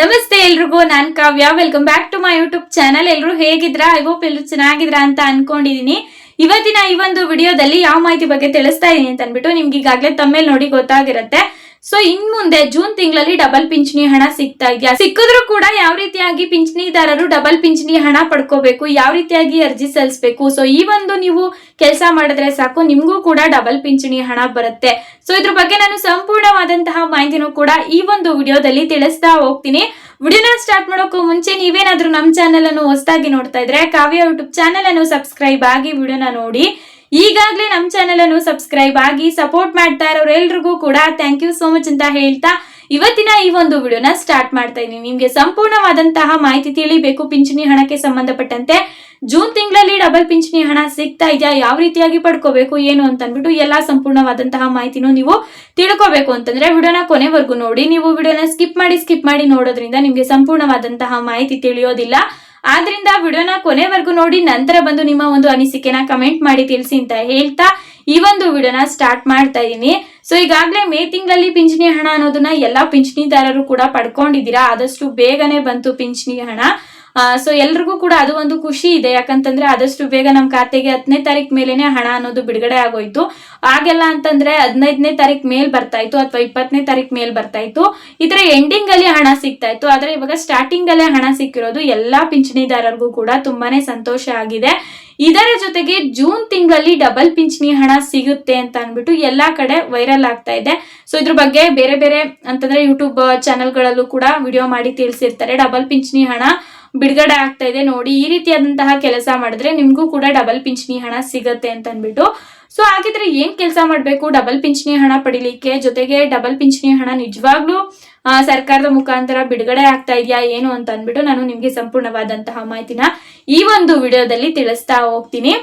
ನಮಸ್ತೆ ಎಲ್ರಿಗೂ, ನಾನ್ Kavya. Welcome back to my YouTube channel ಎಲ್ರು ಹೇಗಿದ್ರಾ? ಐ ಹೋಪ್ ಎಲ್ಲರೂ ಚೆನ್ನಾಗಿದ್ರಾ ಅಂತ ಅನ್ಕೊಂಡಿದೀನಿ. ಇವತ್ತಿನ ಈ ಒಂದು ವಿಡಿಯೋದಲ್ಲಿ ಯಾವ ಮಾಹಿತಿ ಬಗ್ಗೆ ತಿಳಿಸ್ತಾ ಇದೀನಿ ಅಂತ ಅನ್ಬಿಟ್ಟು ನಿಮ್ಗೆ ಈಗಾಗಲೇ ತಮ್ಮೇಲೆ ನೋಡಿ ಗೊತ್ತಾಗಿರುತ್ತೆ. ಸೊ ಇನ್ ಮುಂದೆ ಜೂನ್ ತಿಂಗಳಲ್ಲಿ ಡಬಲ್ ಪಿಂಚಣಿ ಹಣ ಸಿಗ್ತಾ ಇದೆಯಾ? ಸಿಕ್ಕಿದ್ರು ಕೂಡ ಯಾವ ರೀತಿಯಾಗಿ ಪಿಂಚಣಿದಾರರು ಡಬಲ್ ಪಿಂಚಣಿ ಹಣ ಪಡ್ಕೋಬೇಕು, ಯಾವ ರೀತಿಯಾಗಿ ಅರ್ಜಿ ಸಲ್ಲಿಸಬೇಕು? ಸೊ ಈ ಒಂದು ನೀವು ಕೆಲಸ ಮಾಡಿದ್ರೆ ಸಾಕು, ನಿಮ್ಗೂ ಕೂಡ ಡಬಲ್ ಪಿಂಚಣಿ ಹಣ ಬರುತ್ತೆ. ಸೊ ಇದ್ರ ಬಗ್ಗೆ ನಾನು ಸಂಪೂರ್ಣವಾದಂತಹ ಮಾಹಿತಿನೂ ಕೂಡ ಈ ಒಂದು ವಿಡಿಯೋದಲ್ಲಿ ತಿಳಿಸ್ತಾ ಹೋಗ್ತೀನಿ. ವಿಡಿಯೋನ ಸ್ಟಾರ್ಟ್ ಮಾಡೋಕ್ಕೂ ಮುಂಚೆ ನೀವೇನಾದ್ರೂ ನಮ್ಮ ಚಾನಲ್ ಅನ್ನು ಹೊಸದಾಗಿ ನೋಡ್ತಾ ಇದ್ರೆ, ಕಾವ್ಯ ಯೂಟ್ಯೂಬ್ ಚಾನಲ್ ಅನ್ನು ಸಬ್ಸ್ಕ್ರೈಬ್ ಆಗಿ ವಿಡಿಯೋನ ನೋಡಿ. ಈಗಾಗಲೇ ನಮ್ಮ ಚಾನೆಲ್ ಅನ್ನು ಸಬ್ಸ್ಕ್ರೈಬ್ ಆಗಿ ಸಪೋರ್ಟ್ ಮಾಡ್ತಾ ಇರೋರು ಎಲ್ರಿಗೂ ಕೂಡ ಥ್ಯಾಂಕ್ ಯು ಸೋ ಮಚ್ ಅಂತ ಹೇಳ್ತಾ ಇವತ್ತಿನ ಈ ಒಂದು ವಿಡಿಯೋನ ಸ್ಟಾರ್ಟ್ ಮಾಡ್ತಾ ಇದೀನಿ ನಿಮಗೆ ಸಂಪೂರ್ಣವಾದಂತಹ ಮಾಹಿತಿ ತಿಳಿಬೇಕು. ಪಿಂಚಣಿ ಹಣಕ್ಕೆ ಸಂಬಂಧಪಟ್ಟಂತೆ ಜೂನ್ ತಿಂಗಳಲ್ಲಿ ಡಬಲ್ ಪಿಂಚಣಿ ಹಣ ಸಿಗ್ತಾ ಇದೆಯಾ? ಯಾವ ರೀತಿಯಾಗಿ ಪಡ್ಕೋಬೇಕು? ಏನು ಅಂತ ಅಂದ್ಬಿಟ್ಟು ಎಲ್ಲಾ ಸಂಪೂರ್ಣವಾದಂತಹ ಮಾಹಿತಿನೂ ನೀವು ತಿಳ್ಕೋಬೇಕು ಅಂತಂದ್ರೆ ವಿಡಿಯೋನ ಕೊನೆವರೆಗೂ ನೋಡಿ. ನೀವು ವಿಡಿಯೋನ ಸ್ಕಿಪ್ ಮಾಡಿ ಸ್ಕಿಪ್ ಮಾಡಿ ನೋಡೋದ್ರಿಂದ ನಿಮ್ಗೆ ಸಂಪೂರ್ಣವಾದಂತಹ ಮಾಹಿತಿ ತಿಳಿಯೋದಿಲ್ಲ. ಆದ್ರಿಂದ ವಿಡಿಯೋನ ಕೊನೆವರೆಗೂ ನೋಡಿ, ನಂತರ ಬಂದು ನಿಮ್ಮ ಒಂದು ಅನಿಸಿಕೆನ ಕಮೆಂಟ್ ಮಾಡಿ ತಿಳಿಸಿ ಅಂತ ಹೇಳ್ತಾ ಈ ಒಂದು ವಿಡಿಯೋನ ಸ್ಟಾರ್ಟ್ ಮಾಡ್ತಾ ಇದ್ದೀನಿ ಸೊ ಈಗಾಗಲೇ ಮೇ ತಿಂಗಳಲ್ಲಿ ಪಿಂಚಣಿ ಹಣ ಅನ್ನೋದನ್ನ ಎಲ್ಲಾ ಪಿಂಚಣಿದಾರರು ಕೂಡ ಪಡ್ಕೊಂಡಿದ್ದೀರಾ? ಆದಷ್ಟು ಬೇಗನೆ ಬಂತು ಪಿಂಚಣಿ ಹಣ. ಸೊ ಎಲ್ರಿಗೂ ಕೂಡ ಅದು ಒಂದು ಖುಷಿ ಇದೆ. ಯಾಕಂತಂದ್ರೆ ಆದಷ್ಟು ಬೇಗ ನಮ್ಮ ಖಾತೆಗೆ ಹತ್ತನೇ ತಾರೀಕು ಮೇಲೇನೆ ಹಣ ಅನ್ನೋದು ಬಿಡುಗಡೆ ಆಗೋಯ್ತು. ಆಗೆಲ್ಲ ಅಂತಂದ್ರೆ ಹದಿನೈದನೇ ತಾರೀಕು ಮೇಲ್ ಬರ್ತಾ ಇತ್ತು ಅಥವಾ ಇಪ್ಪತ್ತನೇ ತಾರೀಕು ಮೇಲ್ ಬರ್ತಾ ಇತ್ತು. ಇದರ ಎಂಡಿಂಗ್ ಅಲ್ಲಿ ಹಣ ಸಿಗ್ತಾ ಇತ್ತು. ಆದ್ರೆ ಇವಾಗ ಸ್ಟಾರ್ಟಿಂಗ್ ಅಲ್ಲೇ ಹಣ ಸಿಕ್ಕಿರೋದು ಎಲ್ಲಾ ಪಿಂಚಣಿದಾರರಿಗೂ ಕೂಡ ತುಂಬಾನೇ ಸಂತೋಷ ಆಗಿದೆ. ಇದರ ಜೊತೆಗೆ ಜೂನ್ ತಿಂಗಳಲ್ಲಿ ಡಬಲ್ ಪಿಂಚಣಿ ಹಣ ಸಿಗುತ್ತೆ ಅಂತ ಅಂದ್ಬಿಟ್ಟು ಎಲ್ಲಾ ಕಡೆ ವೈರಲ್ ಆಗ್ತಾ ಇದೆ. ಸೊ ಇದ್ರ ಬಗ್ಗೆ ಬೇರೆ ಬೇರೆ ಅಂತಂದ್ರೆ ಯೂಟ್ಯೂಬ್ ಚಾನೆಲ್ಗಳಲ್ಲೂ ಕೂಡ ವಿಡಿಯೋ ಮಾಡಿ ತಿಳಿಸಿರ್ತಾರೆ. ಡಬಲ್ ಪಿಂಚಣಿ ಹಣ ಬಿಡುಗಡೆ ಆಗ್ತಾ ಇದೆ ನೋಡಿ. ಈ ರೀತಿಯಾದಂತಹ ಕೆಲಸ ಮಾಡಿದ್ರೆ ನಿಮ್ಗೂ ಕೂಡ ಡಬಲ್ ಪಿಂಚಣಿ ಹಣ ಸಿಗತ್ತೆ ಅಂತ ಅನ್ಬಿಟ್ಟು ಸೊ ಹಾಗಿದ್ರೆ ಏನ್ ಕೆಲಸ ಮಾಡ್ಬೇಕು? ಡಬಲ್ ಪಿಂಚಣಿ ಹಣ ಪಡಿಲಿಕ್ಕೆ ಜೊತೆಗೆ ಡಬಲ್ ಪಿಂಚಣಿ ಹಣ ನಿಜವಾಗ್ಲೂ ಸರ್ಕಾರದ ಮುಖಾಂತರ ಬಿಡುಗಡೆ ಆಗ್ತಾ ಇದೆಯಾ ಏನು ಅಂತ ಅಂದ್ಬಿಟ್ಟು ನಾನು ನಿಮ್ಗೆ ಸಂಪೂರ್ಣವಾದಂತಹ ಮಾಹಿತಿನ ಈ ಒಂದು ವಿಡಿಯೋದಲ್ಲಿ ತಿಳಿಸ್ತಾ ಹೋಗ್ತೀನಿ.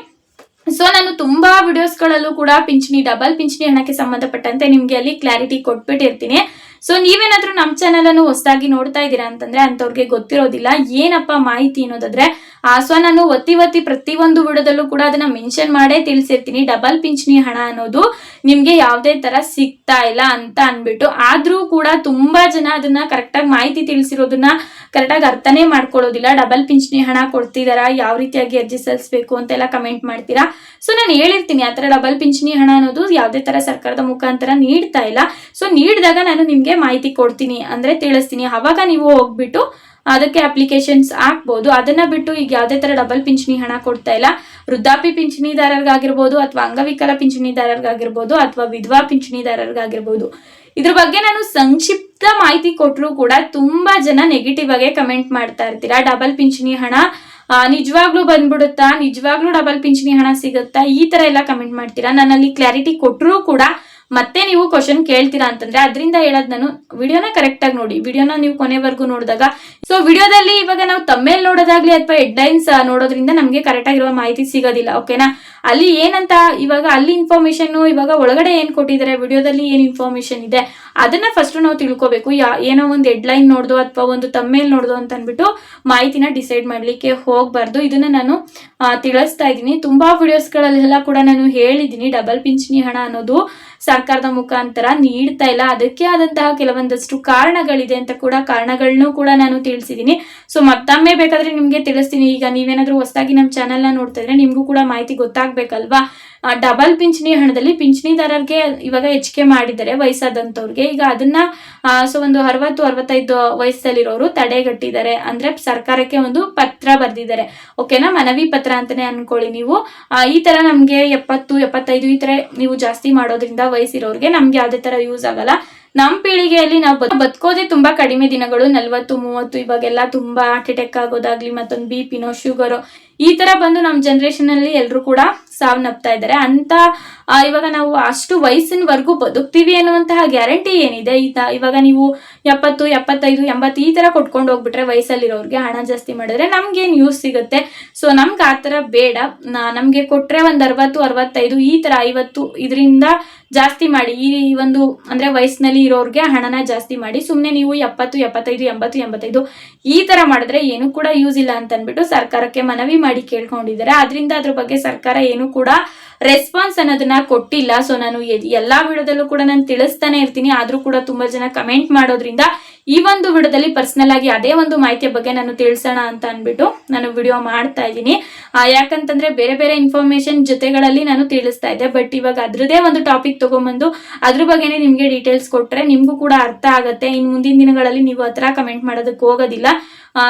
ಸೊ ನಾನು ತುಂಬಾ ವಿಡಿಯೋಸ್ಗಳಲ್ಲೂ ಕೂಡ ಪಿಂಚಣಿ ಡಬಲ್ ಪಿಂಚಣಿ ಹಣಕ್ಕೆ ಸಂಬಂಧಪಟ್ಟಂತೆ ನಿಮ್ಗೆ ಅಲ್ಲಿ ಕ್ಲಾರಿಟಿ ಕೊಟ್ಬಿಟ್ಟಿರ್ತೀನಿ. ಸೊ ನೀವೇನಾದ್ರೂ ನಮ್ಮ ಚಾನಲ್ ಅನ್ನು ಹೊಸದಾಗಿ ನೋಡ್ತಾ ಇದ್ದೀರಾ ಅಂತಂದ್ರೆ ಅಂತವ್ರಿಗೆ ಗೊತ್ತಿರೋದಿಲ್ಲ. ಏನಪ್ಪ ಮಾಹಿತಿ ಅನ್ನೋದಾದ್ರೆ ಆ ಸೊ ನಾನು ಒತ್ತಿ ಒತ್ತಿ ಪ್ರತಿಯೊಂದು ವಿಡದಲ್ಲೂ ಕೂಡ ಅದನ್ನ ಮೆನ್ಷನ್ ಮಾಡೇ ತಿಳಿಸಿರ್ತೀನಿ. ಡಬಲ್ ಪಿಂಚಣಿ ಹಣ ಅನ್ನೋದು ನಿಮ್ಗೆ ಯಾವ್ದೇ ತರ ಸಿಗ್ತಾ ಇಲ್ಲ ಅಂತ ಅನ್ಬಿಟ್ಟು, ಆದ್ರೂ ಕೂಡ ತುಂಬಾ ಜನ ಅದನ್ನ ಕರೆಕ್ಟಾಗಿ ಮಾಹಿತಿ ತಿಳಿಸಿರೋದನ್ನ ಕರೆಕ್ಟಾಗಿ ಅರ್ಥನೇ ಮಾಡ್ಕೊಳ್ಳೋದಿಲ್ಲ. ಡಬಲ್ ಪಿಂಚಣಿ ಹಣ ಕೊಡ್ತಿದಾರಾ? ಯಾವ ರೀತಿಯಾಗಿ ಅರ್ಜಿ ಸಲ್ಲಿಸಬೇಕು ಅಂತೆಲ್ಲ ಕಮೆಂಟ್ ಮಾಡ್ತೀರಾ? ಸೊ ನಾನು ಹೇಳಿರ್ತೀನಿ ಆತರ ಡಬಲ್ ಪಿಂಚಣಿ ಹಣ ಅನ್ನೋದು ಯಾವುದೇ ತರ ಸರ್ಕಾರದ ಮುಖಾಂತರ ನೀಡ್ತಾ ಇಲ್ಲ. ಸೊ ನೀಡಿದಾಗ ನಾನು ನಿಮ್ಗೆ ಮಾಹಿತಿ ಕೊಡ್ತೀನಿ, ಅಂದ್ರೆ ತಿಳಿಸ್ತೀನಿ. ಅವಾಗ ನೀವು ಹೋಗ್ಬಿಟ್ಟು ಅದಕ್ಕೆ ಅಪ್ಲಿಕೇಶನ್ಸ್ ಹಾಕ್ಬೋದು. ಅದನ್ನ ಬಿಟ್ಟು ಈಗ ಯಾವುದೇ ತರ ಡಬಲ್ ಪಿಂಚಣಿ ಹಣ ಕೊಡ್ತಾ ಇಲ್ಲ. ವೃದ್ಧಾಪಿ ಪಿಂಚಣಿದಾರರಿಗಾಗಿರ್ಬೋದು ಅಥವಾ ಅಂಗವಿಕಲ ಪಿಂಚಣಿದಾರರಿಗಾಗಿರ್ಬೋದು ಅಥವಾ ವಿಧವಾ ಪಿಂಚಣಿದಾರರಿಗಾಗಿರ್ಬೋದು. ಇದ್ರ ಬಗ್ಗೆ ನಾನು ಸಂಕ್ಷಿಪ್ತ ಮಾಹಿತಿ ಕೊಟ್ಟರು ಕೂಡ ತುಂಬಾ ಜನ ನೆಗೆಟಿವ್ ಆಗಿ ಕಮೆಂಟ್ ಮಾಡ್ತಾ ಇರ್ತೀರಾ. ಡಬಲ್ ಪಿಂಚಣಿ ಹಣ ನಿಜವಾಗ್ಲೂ ಬಂದ್ಬಿಡುತ್ತಾ? ನಿಜವಾಗ್ಲೂ ಡಬಲ್ ಪಿಂಚಣಿ ಹಣ ಸಿಗುತ್ತಾ? ಈ ತರ ಎಲ್ಲ ಕಮೆಂಟ್ ಮಾಡ್ತೀರಾ? ನನ್ನಲ್ಲಿ ಕ್ಲಾರಿಟಿ ಕೊಟ್ಟರೂ ಕೂಡ ಮತ್ತೆ ನೀವು ಕ್ವಶನ್ ಕೇಳ್ತೀರಾ ಅಂತಂದ್ರೆ ಅದರಿಂದ ಹೇಳೋದ್ ನಾನು ವಿಡಿಯೋನ ಕರೆಕ್ಟ್ ಆಗಿ ನೋಡಿ. ವಿಡಿಯೋನ ನೀವು ಕೊನೆವರೆಗೂ ನೋಡಿದಾಗ. ಸೊ ವಿಡಿಯೋದಲ್ಲಿ ಇವಾಗ ನಾವು ತಮ್ಮೇಲ್ ನೋಡೋದಾಗ್ಲಿ ಅಥವಾ ಹೆಡ್ಲೈನ್ಸ್ ನೋಡೋದ್ರಿಂದ ನಮಗೆ ಕರೆಕ್ಟ್ ಆಗಿರುವ ಮಾಹಿತಿ ಸಿಗೋದಿಲ್ಲ ಓಕೆನಾ ಅಲ್ಲಿ ಏನಂತ ಇವಾಗ ಅಲ್ಲಿ ಇನ್ಫಾರ್ಮೇಶನ್ ಇವಾಗ ಒಳಗಡೆ ಏನ್ ಕೊಟ್ಟಿದ್ದಾರೆ, ವಿಡಿಯೋದಲ್ಲಿ ಏನ್ ಇನ್ಫಾರ್ಮೇಶನ್ ಇದೆ, ಅದನ್ನ ಫಸ್ಟ್ ನಾವು ತಿಳ್ಕೊಬೇಕು. ಏನೋ ಒಂದು ಹೆಡ್ಲೈನ್ ನೋಡ್ದು ಅಥವಾ ಒಂದು ತಮ್ಮೇಲ್ ನೋಡ್ದು ಅಂತ ಅನ್ಬಿಟ್ಟು ಮಾಹಿತಿನ ಡಿಸೈಡ್ ಮಾಡ್ಲಿಕ್ಕೆ ಹೋಗ್ಬಾರ್ದು. ಇದನ್ನ ನಾನು ತಿಳಿಸ್ತಾ ಇದ್ದೀನಿ. ತುಂಬಾ ವಿಡಿಯೋಸ್ಗಳಲ್ಲೆಲ್ಲ ಕೂಡ ನಾನು ಹೇಳಿದ್ದೀನಿ. ಡಬಲ್ ಪಿಂಚಣಿ ಹಣ ಅನ್ನೋದು ಸರ್ಕಾರದ ಮುಖಾಂತರ ನೀಡ್ತಾ ಇಲ್ಲ. ಅದಕ್ಕೆ ಆದಂತಹ ಕೆಲವೊಂದಷ್ಟು ಕಾರಣಗಳಿದೆ ಅಂತ ಕೂಡ ಕಾರಣಗಳನ್ನೂ ಕೂಡ ನಾನು ತಿಳಿಸಿದ್ದೀನಿ. ಸೊ ಮತ್ತೊಮ್ಮೆ ಬೇಕಾದ್ರೆ ನಿಮ್ಗೆ ತಿಳಿಸ್ತೀನಿ. ಈಗ ನೀವೇನಾದ್ರೂ ಹೊಸದಾಗಿ ನಮ್ಮ ಚಾನೆಲ್ನ ನೋಡ್ತಾ ಇದ್ರೆ ನಿಮ್ಗೂ ಕೂಡ ಮಾಹಿತಿ ಗೊತ್ತಾಗ್ಬೇಕಲ್ವಾ? ಡಬಲ್ ಪಿಂಚಣಿ ಹಣದಲ್ಲಿ ಪಿಂಚಣಿದಾರರಿಗೆ ಇವಾಗ ಹೆಚ್ಚಿಗೆ ಮಾಡಿದ್ದಾರೆ ವಯಸ್ಸಾದಂಥವ್ರಿಗೆ. ಈಗ ಅದನ್ನ ಸೊ ಒಂದು ಅರವತ್ತು ಅರವತ್ತೈದು ವಯಸ್ಸಲ್ಲಿರೋರು ತಡೆಗಟ್ಟಿದ್ದಾರೆ. ಅಂದ್ರೆ ಸರ್ಕಾರಕ್ಕೆ ಒಂದು ಪತ್ರ ಬರೆದಿದ್ದಾರೆ. ಓಕೆನಾ ಮನವಿ ಪತ್ರ ಅಂತಾನೆ ಅನ್ಕೊಳ್ಳಿ ನೀವು. ಆ, ಈ ತರ ನಮ್ಗೆ ಎಪ್ಪತ್ತು ಎಪ್ಪತ್ತೈದು ಈ ತರ ನೀವು ಜಾಸ್ತಿ ಮಾಡೋದ್ರಿಂದ ವಯಸ್ಸಿರೋರಿಗೆ ನಮ್ಗೆ ಯಾವ್ದೇ ತರ ಯೂಸ್ ಆಗಲ್ಲ. ನಮ್ಮ ಪೀಳಿಗೆಯಲ್ಲಿ ನಾವು ಬದ್- ಬದುಕೋದೇ ತುಂಬಾ ಕಡಿಮೆ ದಿನಗಳು. ನಲ್ವತ್ತು ಮೂವತ್ತು ಇವಾಗೆಲ್ಲ ತುಂಬಾ ಅಟ್ಯಾಕ್ ಆಗೋದಾಗ್ಲಿ ಮತ್ತೊಂದು ಬಿ ಪಿನೋ ಶುಗರು ಈ ತರ ಬಂದು ನಮ್ಮ ಜನರೇಷನ್ ಅಲ್ಲಿ ಎಲ್ಲರೂ ಕೂಡ ಸಾವನ್ನಪ್ತಾ ಇದ್ದಾರೆ. ಅಂತ ಇವಾಗ ನಾವು ಅಷ್ಟು ವಯಸ್ಸಿನವರೆಗೂ ಬದುಕ್ತೀವಿ ಅನ್ನುವಂತಹ ಗ್ಯಾರಂಟಿ ಏನಿದೆ? ಇವಾಗ ನೀವು ಎಪ್ಪತ್ತು, ಎಪ್ಪತ್ತೈದು, ಎಂಬತ್ತು ಈ ತರ ಕೊಟ್ಕೊಂಡು ಹೋಗ್ಬಿಟ್ರೆ ವಯಸ್ಸಲ್ಲಿರೋರ್ಗೆ ಹಣ ಜಾಸ್ತಿ ಮಾಡಿದ್ರೆ ನಮ್ಗೆ ಯೂಸ್ ಸಿಗುತ್ತೆ. ಸೊ ನಮ್ಗೆ ಆ ತರ ಬೇಡ. ನಮ್ಗೆ ಕೊಟ್ರೆ ಒಂದ್ ಅರವತ್ತು, ಅರವತ್ತೈದು ಈ ತರ ಐವತ್ತು ಇದರಿಂದ ಜಾಸ್ತಿ ಮಾಡಿ, ಈ ಒಂದು, ಅಂದ್ರೆ ವಯಸ್ಸಿನಲ್ಲಿ ಇರೋರ್ಗೆ ಹಣನ ಜಾಸ್ತಿ ಮಾಡಿ ಸುಮ್ಮನೆ ನೀವು ಎಪ್ಪತ್ತು, ಎಪ್ಪತ್ತೈದು, ಎಂಬತ್ತು, ಎಂಬತ್ತೈದು ಈ ತರ ಮಾಡಿದ್ರೆ ಏನು ಕೂಡ ಯೂಸ್ ಇಲ್ಲ ಅಂತ ಅಂದ್ಬಿಟ್ಟು ಸರ್ಕಾರಕ್ಕೆ ಮನವಿ ಮಾಡಿ ಕೇಳ್ಕೊಂಡಿದ್ದಾರೆ. ಅದರಿಂದ ಅದ್ರ ಬಗ್ಗೆ ಸರ್ಕಾರ ಏನು ಕೂಡ ರೆಸ್ಪಾನ್ಸ್ ಅನ್ನೋದನ್ನ ಕೊಟ್ಟಿಲ್ಲ. ಸೊ ನಾನು ಎಲ್ಲಾ ವಿಡಿಯೋದಲ್ಲೂ ಕೂಡ ನಾನು ತಿಳಿಸ್ತಾನೆ ಇರ್ತೀನಿ. ಆದ್ರೂ ಕೂಡ ತುಂಬಾ ಜನ ಕಮೆಂಟ್ ಮಾಡೋದ್ರಿಂದ ಈ ಒಂದು ವಿಡಿಯೋದಲ್ಲಿ ಪರ್ಸನಲ್ ಆಗಿ ಅದೇ ಒಂದು ಮಾಹಿತಿಯ ಬಗ್ಗೆ ನಾನು ತಿಳಿಸೋಣ ಅಂತ ಅಂದ್ಬಿಟ್ಟು ನಾನು ವಿಡಿಯೋ ಮಾಡ್ತಾ ಇದ್ದೀನಿ. ಯಾಕಂತಂದ್ರೆ ಬೇರೆ ಬೇರೆ ಇನ್ಫಾರ್ಮೇಶನ್ ಜೊತೆಗಳಲ್ಲಿ ನಾನು ತಿಳಿಸ್ತಾ ಇದ್ದೆ. ಬಟ್ ಇವಾಗ ಅದ್ರದೇ ಒಂದು ಟಾಪಿಕ್ ತಗೊಂಬಂದು ಅದ್ರ ಬಗ್ಗೆನೇ ನಿಮ್ಗೆ ಡೀಟೇಲ್ಸ್ ಕೊಟ್ರೆ ನಿಮ್ಗೂ ಕೂಡ ಅರ್ಥ ಆಗುತ್ತೆ. ಇನ್ನು ಮುಂದಿನ ದಿನಗಳಲ್ಲಿ ನೀವು ಹತ್ರ ಕಮೆಂಟ್ ಮಾಡೋದಕ್ಕೆ ಹೋಗೋದಿಲ್ಲ.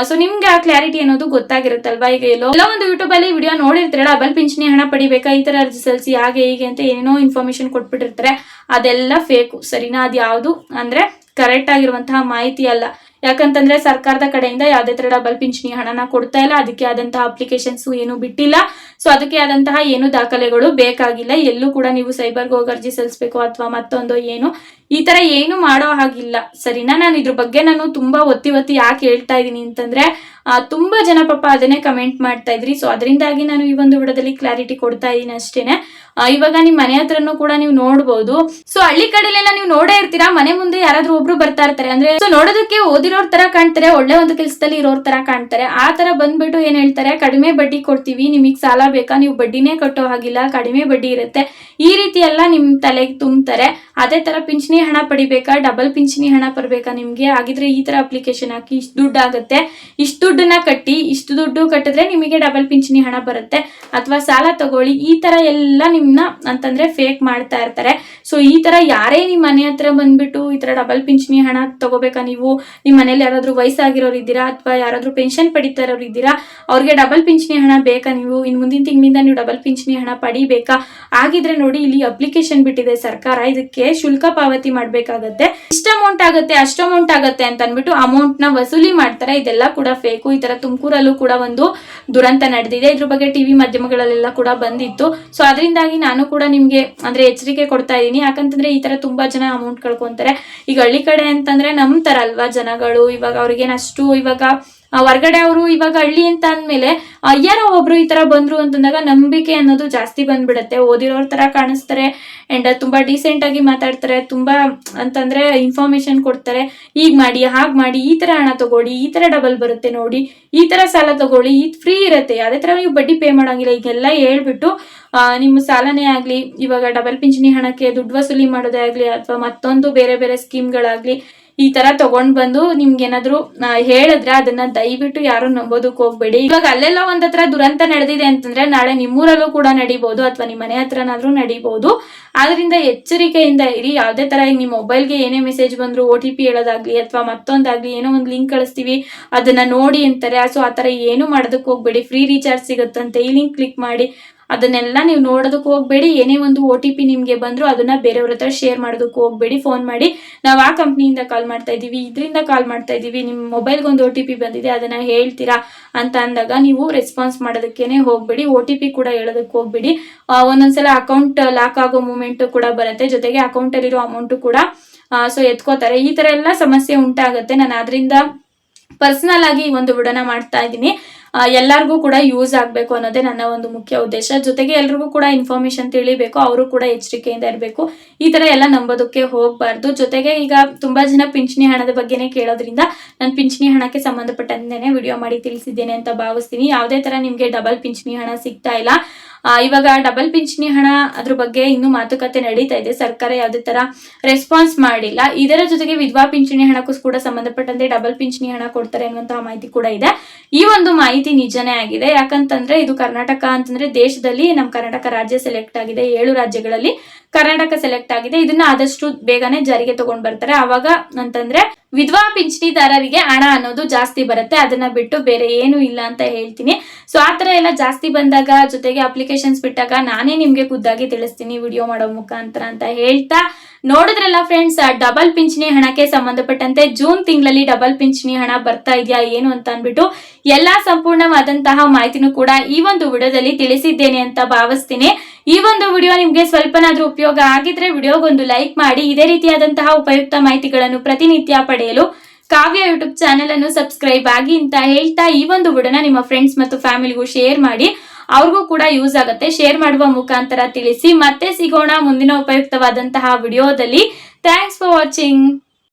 ಸೊ ನಿಮ್ಗೆ ಆ ಕ್ಲಾರಿಟಿ ಅನ್ನೋದು ಗೊತ್ತಾಗಿರುತ್ತಲ್ವಾ? ಈಗ ಎಲ್ಲೋ ಎಲ್ಲ ಒಂದು ಯೂಟ್ಯೂಬ್ ಅಲ್ಲಿ ವಿಡಿಯೋ ನೋಡಿರ್ತೀರ ಡಬಲ್ ಪಿಂಚಣಿ ಹಣ ಪಡಿಬೇಕಾ? ಈ ತರ ಅರ್ಜಿ ಸಲ್ಸಿ ಹಾಗೆ ಹೀಗೆ ಅಂತ ಏನೇನೋ ಇನ್ಫಾರ್ಮೇಶನ್ ಕೊಟ್ಬಿಟ್ಟಿರ್ತಾರೆ. ಅದೆಲ್ಲ ಫೇಕು ಸರಿನಾ? ಅದು ಯಾವುದು ಅಂದ್ರೆ ಕರೆಕ್ಟ್ ಆಗಿರುವಂತಹ ಮಾಹಿತಿ ಅಲ್ಲ. ಯಾಕಂತಂದ್ರೆ ಸರ್ಕಾರದ ಕಡೆಯಿಂದ ಯಾವುದೇ ತರ ಡಬಲ್ ಪಿಂಚಣಿ ಹಣನ ಕೊಡ್ತಾ ಇಲ್ಲ. ಅದಕ್ಕೆ ಆದಂತಹ ಅಪ್ಲಿಕೇಶನ್ಸ್ ಏನು ಬಿಟ್ಟಿಲ್ಲ. ಸೊ ಅದಕ್ಕೆ ಆದಂತಹ ಏನು ದಾಖಲೆಗಳು ಬೇಕಾಗಿಲ್ಲ. ಎಲ್ಲೂ ಕೂಡ ನೀವು ಸೈಬರ್ಗೆ ಹೋಗಿ ಅರ್ಜಿ ಸಲ್ಲಿಸಬೇಕು ಅಥವಾ ಮತ್ತೊಂದು ಏನು ಈ ತರ ಏನು ಮಾಡೋ ಹಾಗಿಲ್ಲ. ಸರಿನಾ? ನಾನು ಇದ್ರ ಬಗ್ಗೆ ನಾನು ತುಂಬಾ ಒತ್ತಿ ಒತ್ತಿ ಯಾಕೆ ಹೇಳ್ತಾ ಇದ್ದೀನಿ ಅಂತಂದ್ರೆ ತುಂಬಾ ಜನ ಪಾಪ ಅದನ್ನೇ ಕಮೆಂಟ್ ಮಾಡ್ತಾ ಇದ್ರಿ. ಸೊ ಅದರಿಂದಾಗಿ ನಾನು ಈ ಒಂದು ವಿಡದಲ್ಲಿ ಕ್ಲಾರಿಟಿ ಕೊಡ್ತಾ ಇದ್ದೀನಿ ಅಷ್ಟೇನೆ. ಇವಾಗ ನಿಮ್ ಮನೆ ಹತ್ರನೂ ಕೂಡ ನೀವು ನೋಡ್ಬೋದು. ಸೊ ಹಳ್ಳಿ ಕಡೆಲೆಲ್ಲ ನೀವು ನೋಡೇ ಇರ್ತೀರಾ? ಮನೆ ಮುಂದೆ ಯಾರಾದ್ರೂ ಒಬ್ರು ಬರ್ತಾ ಇರ್ತಾರೆ. ಅಂದ್ರೆ, ಸೊ, ನೋಡೋದಕ್ಕೆ ಓದಿರೋರ್ ತರ ಕಾಣ್ತಾರೆ, ಒಳ್ಳೆ ಒಂದು ಕೆಲಸದಲ್ಲಿ ಇರೋರ್ ತರ ಕಾಣ್ತಾರೆ. ಆ ತರ ಬಂದ್ಬಿಟ್ಟು ಏನ್ ಹೇಳ್ತಾರೆ? ಕಡಿಮೆ ಬಡ್ಡಿ ಕೊಡ್ತೀವಿ. ನಿಮಗ್ ಸಾಲ ಬೇಕಾ? ನೀವು ಬಡ್ಡಿನೇ ಕಟ್ಟೋ ಹಾಗಿಲ್ಲ. ಕಡಿಮೆ ಬಡ್ಡಿ ಇರುತ್ತೆ. ಈ ರೀತಿ ಎಲ್ಲ ನಿಮ್ ತಲೆಗೆ ತುಂಬ್ತಾರೆ. ಅದೇ ತರ ಪಿಂಚಣಿ ಹಣ ಪಡಿಬೇಕಾ? ಡಬಲ್ ಪಿಂಚಣಿ ಹಣ ಬರ್ಬೇಕಾ ನಿಮ್ಗೆ? ಹಾಗಿದ್ರೆ ಈ ತರ ಅಪ್ಲಿಕೇಶನ್ ಹಾಕಿ ಇಷ್ಟು ದುಡ್ಡು ಆಗುತ್ತೆ. ಇಷ್ಟು ದುಡ್ಡನ್ನ ಕಟ್ಟಿ, ಇಷ್ಟು ದುಡ್ಡು ಕಟ್ಟಿದ್ರೆ ನಿಮಗೆ ಡಬಲ್ ಪಿಂಚಣಿ ಹಣ ಬರುತ್ತೆ. ಅಥವಾ ಸಾಲ ತಗೊಳ್ಳಿ. ಈ ತರ ಎಲ್ಲ ನಿಮ್ಮನ್ನ ಅಂತಂದ್ರೆ ಫೇಕ್ ಮಾಡ್ತಾ ಇರ್ತಾರೆ. ಸೊ ಈ ತರ ಯಾರೇ ನಿಮ್ ಮನೆ ಹತ್ರ ಬಂದ್ಬಿಟ್ಟು ಈ ತರ ಡಬಲ್ ಪಿಂಚಣಿ ಹಣ ತಗೋಬೇಕಾ ನೀವು? ನಿಮ್ ಮನೇಲಿ ಯಾರಾದ್ರೂ ವಯಸ್ಸಾಗಿರೋರು ಇದ್ದೀರಾ? ಅಥವಾ ಯಾರಾದ್ರೂ ಪೆನ್ಷನ್ ಪಡಿತಾ ಇರೋರು ಇದ್ದೀರಾ? ಅವ್ರಿಗೆ ಡಬಲ್ ಪಿಂಚಣಿ ಹಣ ಬೇಕಾ ನೀವು? ಇನ್ ಮುಂದಿನ ತಿಂಗಳಿಂದ ನೀವು ಡಬಲ್ ಪಿಂಚಣಿ ಹಣ ಪಡಿಬೇಕಾ? ಆಗಿದ್ರೆ ನೋಡಿ, ಇಲ್ಲಿ ಅಪ್ಲಿಕೇಶನ್ ಬಿಟ್ಟಿದೆ ಸರ್ಕಾರ. ಇದಕ್ಕೆ ಶುಲ್ಕ ಪಾವತಿ ಮಾಡ್ಬೇಕಾಗತ್ತೆ. ಇಷ್ಟ ಅಮೌಂಟ್ ಆಗುತ್ತೆ, ಅಷ್ಟು ಅಮೌಂಟ್ ಆಗುತ್ತೆ ಅಂತ ಅಂದ್ಬಿಟ್ಟು ಅಮೌಂಟ್ನ ವಸೂಲಿ ಮಾಡ್ತಾರೆ. ಇದೆಲ್ಲ ಕೂಡ ಫೇಕು ಈ ತರ ತುಮಕೂರಲ್ಲೂ ಕೂಡ ಒಂದು ದುರಂತ ನಡೆದಿದೆ. ಇದ್ರ ಬಗ್ಗೆ ಟಿವಿ ಮಾಧ್ಯಮಗಳಲ್ಲೆಲ್ಲ ಕೂಡ ಬಂದಿತ್ತು. ಸೊ ಅದರಿಂದಾಗಿ ನಾನು ಕೂಡ ನಿಮ್ಗೆ ಅಂದ್ರೆ ಎಚ್ಚರಿಕೆ ಕೊಡ್ತಾ ಇದ್ದೀನಿ. ಯಾಕಂತಂದ್ರೆ ಈ ತರ ತುಂಬಾ ಜನ ಅಮೌಂಟ್ ಕಳ್ಕೊಂತಾರೆ. ಈಗ ಹಳ್ಳಿ ಕಡೆ ಅಂತಂದ್ರೆ ನಂಬ್ತಾರ ಅಲ್ವಾ ಜನಗಳು? ಇವಾಗ ಅವ್ರಿಗೇನಷ್ಟು ಇವಾಗ ಹೊರ್ಗಡೆ ಅವರು ಇವಾಗ ಹಳ್ಳಿ ಅಂತ ಅಂದ್ಮೇಲೆ ಯಾರೋ ಒಬ್ರು ಈ ತರ ಬಂದ್ರು ಅಂತಂದಾಗ ನಂಬಿಕೆ ಅನ್ನೋದು ಜಾಸ್ತಿ ಬಂದ್ಬಿಡತ್ತೆ. ಓದಿರೋರ್ ತರ ಕಾಣಿಸ್ತಾರೆ. ಅಂಡ್ ತುಂಬಾ ಡೀಸೆಂಟ್ ಆಗಿ ಮಾತಾಡ್ತಾರೆ. ತುಂಬಾ ಅಂತಂದ್ರೆ ಇನ್ಫಾರ್ಮೇಶನ್ ಕೊಡ್ತಾರೆ. ಹೀಗ್ ಮಾಡಿ, ಹಾಗ್ ಮಾಡಿ, ಈ ತರ ಹಣ ತಗೊಳ್ಳಿ, ಈ ತರ ಡಬಲ್ ಬರುತ್ತೆ ನೋಡಿ, ಈ ತರ ಸಾಲ ತಗೊಳ್ಳಿ ಇದು ಫ್ರೀ ಇರುತ್ತೆ. ಅದೇ ತರ ನೀವು ಬಡ್ಡಿ ಪೇ ಮಾಡಂಗಿಲ್ಲ. ಈಗೆಲ್ಲ ಹೇಳ್ಬಿಟ್ಟು ನಿಮ್ಮ ಸಾಲನೇ ಆಗ್ಲಿ, ಇವಾಗ ಡಬಲ್ ಪಿಂಚಣಿ ಹಣಕ್ಕೆ ದುಡ್ಡು ವಸೂಲಿ ಮಾಡೋದೇ ಆಗ್ಲಿ, ಅಥವಾ ಮತ್ತೊಂದು ಬೇರೆ ಬೇರೆ ಸ್ಕೀಮ್ಗಳಾಗ್ಲಿ ಈ ತರ ತಗೊಂಡ್ ಬಂದು ನಿಮ್ಗೆ ಏನಾದ್ರು ಹೇಳಿದ್ರೆ ಅದನ್ನ ದಯವಿಟ್ಟು ಯಾರು ನಂಬೋದಕ್ಕೆ ಹೋಗ್ಬೇಡಿ. ಇವಾಗ ಅಲ್ಲೆಲ್ಲ ಒಂದ್ ಹತ್ರ ದುರಂತ ನಡೆದಿದೆ ಅಂತಂದ್ರೆ ನಾಳೆ ನಿಮ್ಮೂರಲ್ಲೂ ಕೂಡ ನಡಿಬಹುದು ಅಥವಾ ನಿಮ್ಮ ಮನೆ ಹತ್ರನಾದ್ರೂ ನಡಿಬಹುದು ಆದ್ರಿಂದ ಎಚ್ಚರಿಕೆಯಿಂದ ಇರಿ. ಯಾವ್ದೇ ತರ ಈಗ ನಿಮ್ಮ ಮೊಬೈಲ್ಗೆ ಏನೇ ಮೆಸೇಜ್ ಬಂದ್ರು, ಓ ಟಿ ಪಿ ಹೇಳೋದಾಗ್ಲಿ ಅಥವಾ ಮತ್ತೊಂದಾಗ್ಲಿ ಏನೋ ಒಂದು ಲಿಂಕ್ ಕಳಿಸ್ತೀವಿ, ಅದನ್ನ ನೋಡಿ ಅಂತಾರೆ. ಸೊ ಆತರ ತರ ಏನು ಮಾಡೋದಕ್ಕೆ ಹೋಗ್ಬೇಡಿ. ಫ್ರೀ ರೀಚಾರ್ಜ್ ಸಿಗುತ್ತಂತೆ. ಈ ಲಿಂಕ್ ಕ್ಲಿಕ್ ಮಾಡಿ. ಅದನ್ನೆಲ್ಲ ನೀವು ನೋಡೋದಕ್ಕೆ ಹೋಗ್ಬೇಡಿ. ಏನೇ ಒಂದು ಒ ಟಿ ಪಿ ನಿಮ್ಗೆ ಬಂದ್ರು ಅದನ್ನ ಬೇರೆಯವ್ರ ಹತ್ರ ಶೇರ್ ಮಾಡೋದಕ್ಕೆ ಹೋಗ್ಬೇಡಿ. ಫೋನ್ ಮಾಡಿ. ನಾವು ಆ ಕಂಪ್ನಿಯಿಂದ ಕಾಲ್ ಮಾಡ್ತಾ ಇದೀವಿ ಇದರಿಂದ ಕಾಲ್ ಮಾಡ್ತಾ ಇದೀವಿ ನಿಮ್ಮ ಮೊಬೈಲ್ಗೆ ಒಂದು ಒ ಟಿ ಪಿ ಬಂದಿದೆ, ಅದನ್ನ ಹೇಳ್ತೀರಾ ಅಂತ ಅಂದಾಗ ನೀವು ರೆಸ್ಪಾನ್ಸ್ ಮಾಡೋದಕ್ಕೇನೆ ಹೋಗ್ಬೇಡಿ. ಒ ಟಿ ಪಿ ಕೂಡ ಹೇಳೋದಕ್ಕೆ ಹೋಗ್ಬೇಡಿ. ಒಂದೊಂದ್ಸಲ ಅಕೌಂಟ್ ಲಾಕ್ ಆಗೋ ಮೂಮೆಂಟ್ ಕೂಡ ಬರುತ್ತೆ. ಜೊತೆಗೆ ಅಕೌಂಟ್ ಅಲ್ಲಿರೋ ಅಮೌಂಟ್ ಕೂಡ ಸೊ ಎತ್ಕೋತಾರೆ. ಈ ಥರ ಎಲ್ಲ ಸಮಸ್ಯೆ ಉಂಟಾಗುತ್ತೆ. ನಾನು ಅದರಿಂದ ಪರ್ಸನಲ್ ಆಗಿ ಒಂದು ವಿಡನ ಮಾಡ್ತಾ ಇದ್ದೀನಿ. ಎಲ್ಲರಿಗೂ ಕೂಡ ಯೂಸ್ ಆಗಬೇಕು ಅನ್ನೋದೇ ನನ್ನ ಒಂದು ಮುಖ್ಯ ಉದ್ದೇಶ. ಜೊತೆಗೆ ಎಲ್ರಿಗೂ ಕೂಡ ಇನ್ಫಾರ್ಮೇಶನ್ ತಿಳಿಬೇಕು, ಅವರು ಕೂಡ ಎಚ್ಚರಿಕೆಯಿಂದ ಇರಬೇಕು. ಈ ತರ ಎಲ್ಲ ನಂಬೋದಕ್ಕೆ ಹೋಗಬಾರ್ದು. ಜೊತೆಗೆ ಈಗ ತುಂಬಾ ಜನ ಪಿಂಚಣಿ ಹಣದ ಬಗ್ಗೆನೇ ಕೇಳೋದ್ರಿಂದ ನಾನು ಪಿಂಚಣಿ ಹಣಕ್ಕೆ ಸಂಬಂಧಪಟ್ಟಂತೆನೆ ವಿಡಿಯೋ ಮಾಡಿ ತಿಳಿಸಿದ್ದೇನೆ ಅಂತ ಭಾವಿಸ್ತೀನಿ. ಯಾವುದೇ ತರ ನಿಮ್ಗೆ ಡಬಲ್ ಪಿಂಚಣಿ ಹಣ ಸಿಗ್ತಾ ಇಲ್ಲ ಇವಾಗ ಡಬಲ್ ಪಿಂಚಣಿ ಹಣ ಅದ್ರ ಬಗ್ಗೆ ಇನ್ನೂ ಮಾತುಕತೆ ನಡೀತಾ ಇದೆ. ಸರ್ಕಾರ ಯಾವುದೇ ತರ ರೆಸ್ಪಾನ್ಸ್ ಮಾಡಿಲ್ಲ. ಇದರ ಜೊತೆಗೆ ವಿಧವಾ ಪಿಂಚಣಿ ಹಣಕ್ಕೂ ಕೂಡ ಸಂಬಂಧಪಟ್ಟಂತೆ ಡಬಲ್ ಪಿಂಚಣಿ ಹಣ ಕೊಡ್ತಾರೆ ಅನ್ನುವಂತಹ ಮಾಹಿತಿ ಕೂಡ ಇದೆ. ಈ ಒಂದು ಮಾಹಿತಿ ನಿಜನೇ ಆಗಿದೆ. ಯಾಕಂತಂದ್ರೆ ಇದು ಕರ್ನಾಟಕ ಅಂತಂದ್ರೆ ದೇಶದಲ್ಲಿ ನಮ್ಮ ಕರ್ನಾಟಕ ರಾಜ್ಯ ಸೆಲೆಕ್ಟ್ ಆಗಿದೆ. ಏಳು ರಾಜ್ಯಗಳಲ್ಲಿ ಕರ್ನಾಟಕ ಸೆಲೆಕ್ಟ್ ಆಗಿದೆ. ಇದನ್ನ ಆದಷ್ಟು ಬೇಗನೆ ಜಾರಿಗೆ ತಗೊಂಡ್ ಬರ್ತಾರೆ. ಅವಾಗ ಅಂತಂದ್ರೆ ವಿಧವಾ ಪಿಂಚಣಿದಾರರಿಗೆ ಹಣ ಅನ್ನೋದು ಜಾಸ್ತಿ ಬರುತ್ತೆ. ಅದನ್ನ ಬಿಟ್ಟು ಬೇರೆ ಏನು ಇಲ್ಲ ಅಂತ ಹೇಳ್ತೀನಿ. ಸೊ ಆ ತರ ಎಲ್ಲ ಜಾಸ್ತಿ ಬಂದಾಗ ಜೊತೆಗೆ ಅಪ್ಲಿಕೇಶನ್ಸ್ ಬಿಟ್ಟಾಗ ನಾನೇ ನಿಮ್ಗೆ ಖುದ್ದಾಗಿ ತಿಳಿಸ್ತೀನಿ ವಿಡಿಯೋ ಮಾಡೋ ಮುಖಾಂತರ ಅಂತ ಹೇಳ್ತಾ ನೋಡಿದ್ರಲ್ಲ ಫ್ರೆಂಡ್ಸ್ ಡಬಲ್ ಪಿಂಚಣಿ ಹಣಕ್ಕೆ ಸಂಬಂಧಪಟ್ಟಂತೆ ಜೂನ್ ತಿಂಗಳಲ್ಲಿ ಡಬಲ್ ಪಿಂಚಣಿ ಹಣ ಬರ್ತಾ ಇದೆಯಾ, ಏನು ಅಂತ ಅಂದ್ಬಿಟ್ಟು ಎಲ್ಲಾ ಸಂಪೂರ್ಣವಾದಂತಹ ಮಾಹಿತಿನೂ ಕೂಡ ಈ ಒಂದು ವಿಡಿಯೋದಲ್ಲಿ ತಿಳಿಸಿದ್ದೇನೆ ಅಂತ ಭಾವಿಸ್ತೀನಿ. ಈ ಒಂದು ವಿಡಿಯೋ ನಿಮ್ಗೆ ಸ್ವಲ್ಪನಾದ್ರೂ ಉಪಯೋಗ ಆಗಿದ್ರೆ ವಿಡಿಯೋಗೊಂದು ಲೈಕ್ ಮಾಡಿ. ಇದೇ ರೀತಿಯಾದಂತಹ ಉಪಯುಕ್ತ ಮಾಹಿತಿಗಳನ್ನು ಪ್ರತಿನಿತ್ಯ ಪಡೆಯಲು ಕಾವ್ಯ ಯೂಟ್ಯೂಬ್ ಚಾನೆಲ್ ಅನ್ನು ಸಬ್ಸ್ಕ್ರೈಬ್ ಆಗಿ ಅಂತ ಹೇಳ್ತಾ ಈ ಒಂದು ವಿಡಿಯೋನ ನಿಮ್ಮ ಫ್ರೆಂಡ್ಸ್ ಮತ್ತು ಫ್ಯಾಮಿಲಿಗೂ ಶೇರ್ ಮಾಡಿ. ಅವ್ರಿಗೂ ಕೂಡ ಯೂಸ್ ಆಗುತ್ತೆ. ಶೇರ್ ಮಾಡುವ ಮುಖಾಂತರ ತಿಳಿಸಿ. ಮತ್ತೆ ಸಿಗೋಣ ಮುಂದಿನ ಉಪಯುಕ್ತವಾದಂತಹ ವಿಡಿಯೋದಲ್ಲಿ. Thanks for watching